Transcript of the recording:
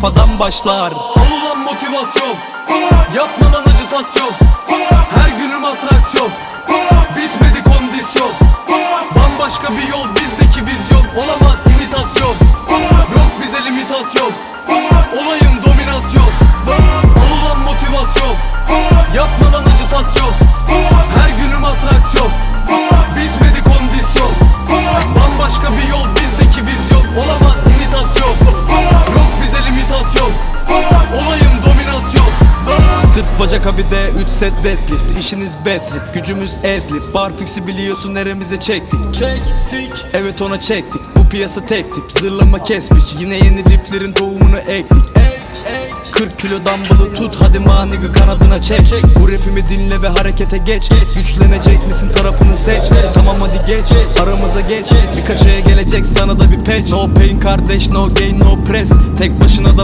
kafadan başlar. Alınan motivasyon. Yapmadan acitasyon bacak abide 3 set deadlift İşiniz bad trip gücümüz adlib Barfix'i biliyorsun neremize çektik? Çek, sik. Evet ona çektik. Bu piyasa tek tip Zırlama kes biç yine yeni liflerin tohumunu ektik. Ey, ey 40 kilo dumbbell'ı tut hadi manigı kanadına çek. Bu rapimi dinle ve harekete geç. Güçlenecek misin tarafını seç. Tamam hadi geç aramıza geç. Birkaç aya gelecek sana da bir patch. No pain kardeş no gain no press. Tek başına da